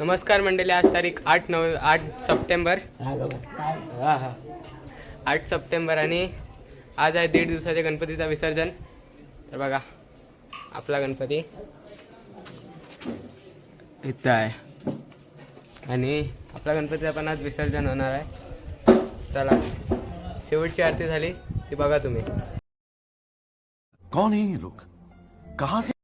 नमस्कार मंडळी आज तारीख आठ नव आठ सप्टेंबर. हा हा. आठ सप्टेंबर आणि आज आहे दीड दिवसाच्या गणपतीचा विसर्जन. तर बघा आपला गणपती इथं आहे. आणि आपला गणपतीचा पण आज विसर्जन होणार आहे. चला शेवटची आरती झाली ती बघा तुम्ही. कौन है ये लोग? कहां से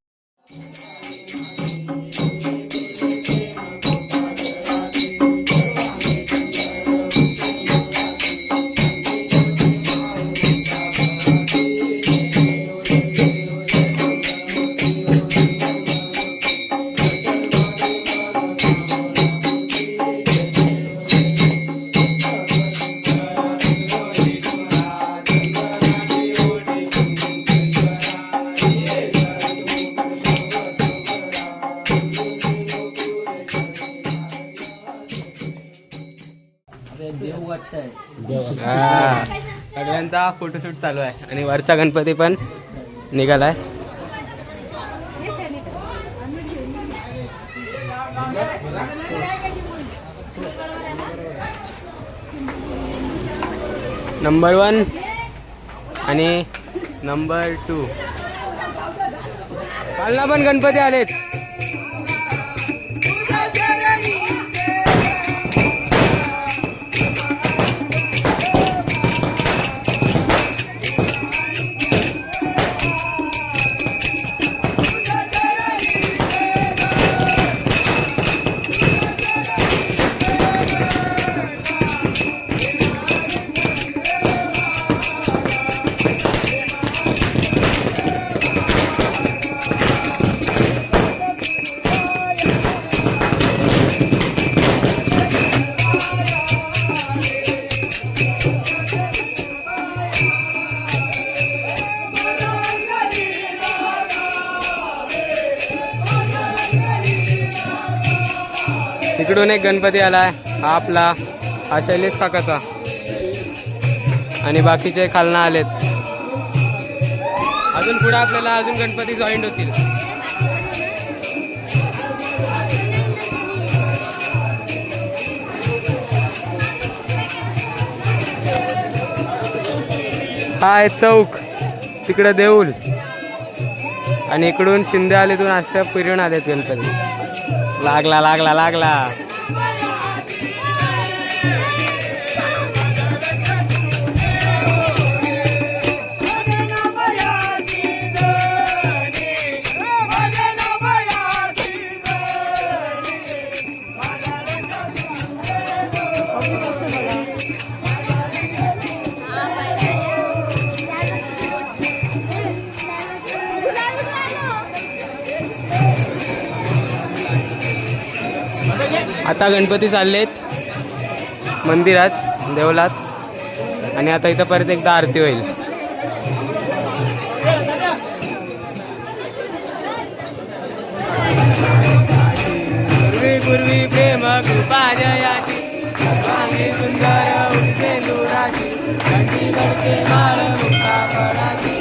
हा. सगळ्यांचा फोटोशूट चालू आहे आणि वरचा गणपती पण निघालाय. नंबर वन आणि नंबर टू कालना पण गणपती आलेत. तिकडून एक गणपती आलाय हा आपला हा शैलेश काकाचा. आणि बाकीचे खालना आलेत. अजून पुढे आपल्याला अजून गणपती जॉईंट होतील. हा आहे चौक. तिकडं देऊळ आणि इकडून शिंदे आलेतून असं फिरून आलेत गणपती. लागला लागला लागला. आता गणपती चालले आहेत मंदिरात देवलात आणि आता इथं परत एकदा आरती होईल. पूर्वी प्रेम कृपा जयाची. सर्वांगी सुंदर उठे दुराची घंटी घडते माळ मुक्ता फळाची.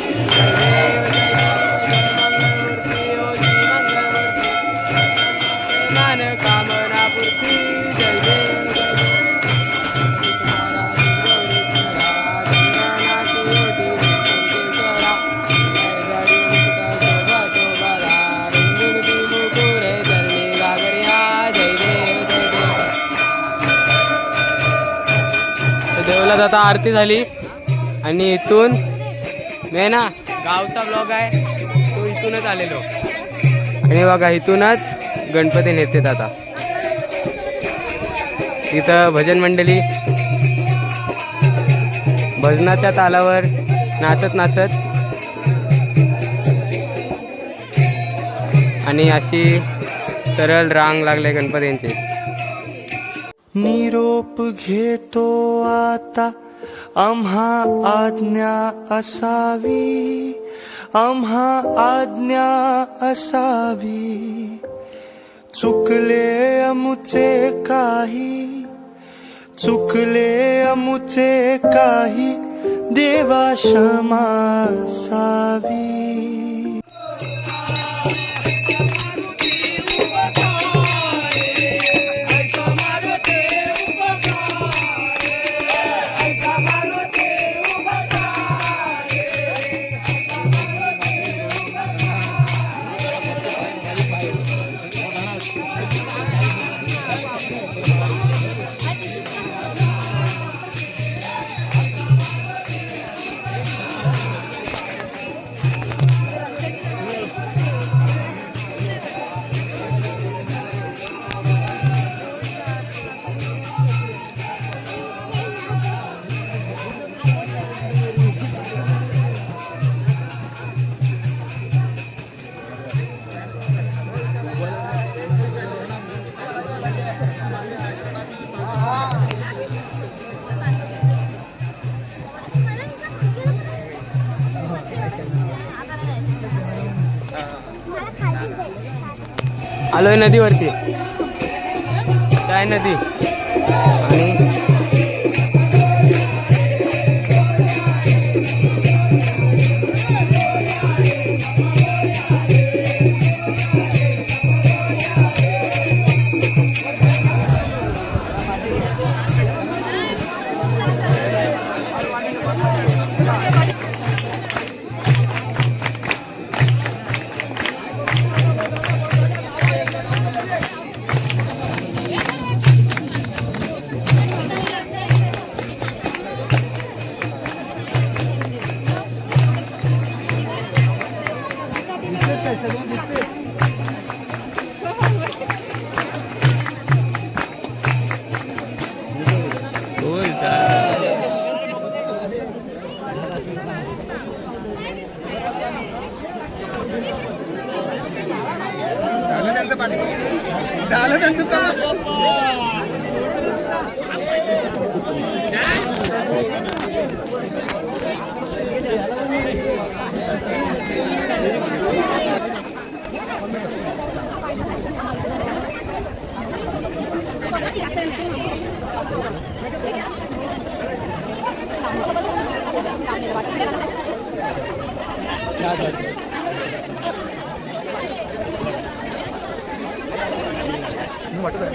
आता आरती झाली. आणि इथून नाही ना गावचा ब्लॉग आहे. तो इथूनच आलेलो. आणि बघा इथूनच गणपती नेतेत आता. तिथं भजन मंडळी भजनाच्या तालावर नाचत नाचत आणि अशी सरळ रांग लागले गणपतींची. निरोप घेतो आता. आम्हा आज्ञा असावी. आम्हा आज्ञा असावी. चुकले अमुचे काही. चुकले अमुचे काही. देवा क्षमा सावी. आलोय नदीवरती. काय नदी? आणि Yeah, എന്ന് പട്ടത്